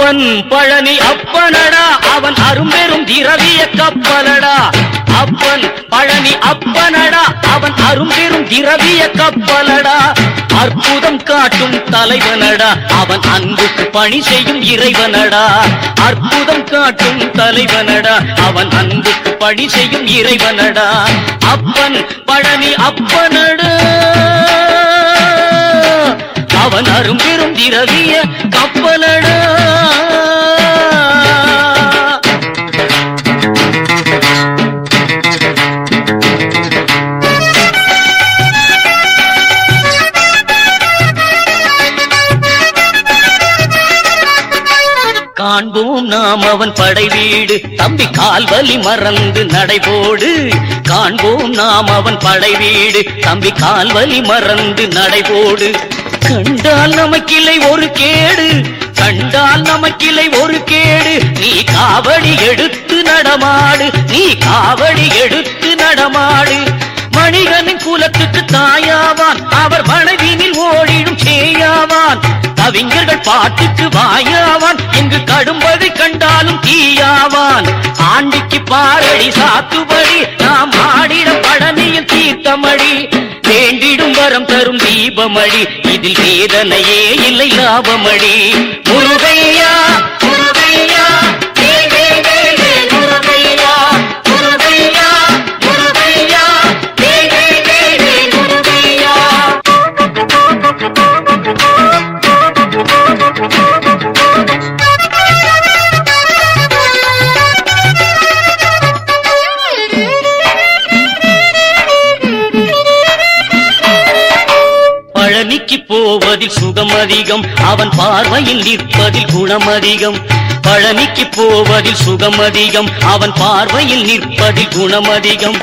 அப்பன் பழனி அப்பனடா. அவன் அரும்பெரும் திரவிய கப்பலடா. அப்பன் பழனி அப்பனடா. அவன் அரும்பெரும் திரவிய கப்பலடா. அற்புதம் காட்டும் தலைவனடா. அவன் அன்புக்கு பணி செய்யும் இறைவனடா. அற்புதம் காட்டும் தலைவனடா. அவன் அன்புக்கு பணி செய்யும் இறைவனடா. அப்பன் பழனி அப்பனடா. அவன் அரும்பெரும் திரவிய கப்பல காண்போம் நாம் அவன் படை வீடு. தம்பி கால்வலி மறந்து நடைபோடு. காண்போம் நாம் அவன் படை வீடு. தம்பி கால்வலி மறந்து நடைபோடு. கண்டால் நமக்கில்லை ஒரு கேடு. கண்டால் நமக்கில்லை ஒரு கேடு. நீ காவடி எடுத்து நடமாடு. நீ காவடி எடுத்து நடமாடு. மணிகனின் குலத்துக்கு தாயாவான். அவர் மனைவினில் ஓடிடும் சேயாவான். கவிஞர்கள் பாட்டுக்கு வாயாவான். எங்கு கடும்பதை கண்டாலும் தீயாவான். ஆண்டிக்கு பாரடி சாத்துபடி நாம் ஆடிட பழனியில் தீர்த்தமடி. வேண்டிடும் வரம் தரும் தீபமடி இதில் வேதனையே இல்லை லாபமடி. முருகை பழனிக்கு போவதில் சுகம் அதிகம். அவன் பார்வையில் நிற்பதில் குணம் அதிகம். பழனிக்கு போவதில் சுகம் அதிகம். அவன் பார்வையில் நிற்பதில் குணம் அதிகம்.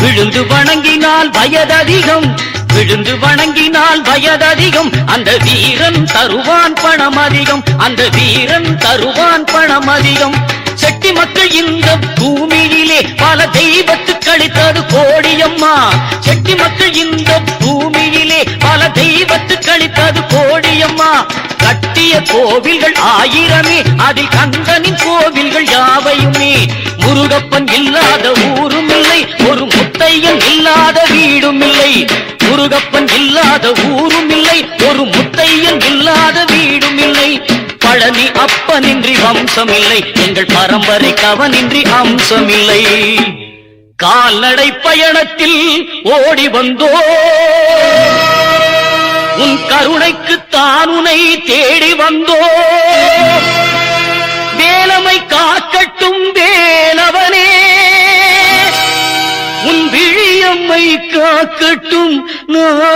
விழுந்து வணங்கினால் வயததிகம். விழுந்து வணங்கினால் வயததிகம். அந்த வீரன் தருவான் பணம் அதிகம். அந்த வீரன் தருவான் பணம் அதிகம். செட்டி மக்கள் இந்த பூமியிலே பல தெய்வத்துக்கு அளித்தது கோடியம்மா செட்டி மக்கள் இந்த பூமி பல தெய்வத்து கழித்தது கோடியம்மா. கட்டிய கோவில்கள் ஆயிரமே அதில் கந்தனின் கோவில்கள் யாவையுமே. முருகப்பன் இல்லாத ஊரும் இல்லை ஒரு முத்தையன் இல்லாத வீடும் இல்லை. முருகப்பன் இல்லாத ஊரும் இல்லை ஒரு முத்தையன் இல்லாத வீடும் இல்லை. பழனி அப்பனின்றி வம்சம் இல்லை எங்கள் பரம்பரை கவனின்றி அம்சம் இல்லை கால்நடை பயணத்தில் ஓடி வந்தோ உன் கருணைக்கு தானுனை தேடி வந்தோ. வேலமை காக்கட்டும் வேலவனே. உன் விழியம்மை காக்கட்டும் நாயகனே.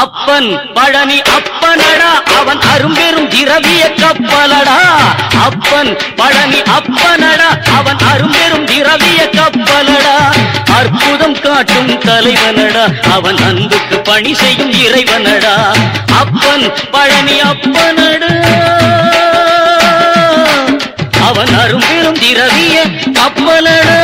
அப்பன் பழனி அப்பனடா அவன் அரும்பெரும் திரவிய கப்பலடா. அப்பன் பழனி அப்பனடா அவன் அரும்பெரும் திரவிய கப்பலடா. அற்புதம் காட்டும் தலைவனடா அவன் அன்புக்கு பணி செய்யும் இறைவனடா. அப்பன் பழனி அப்பனடா. அவன் அரும்பெரும் திரவிய கப்பலடா.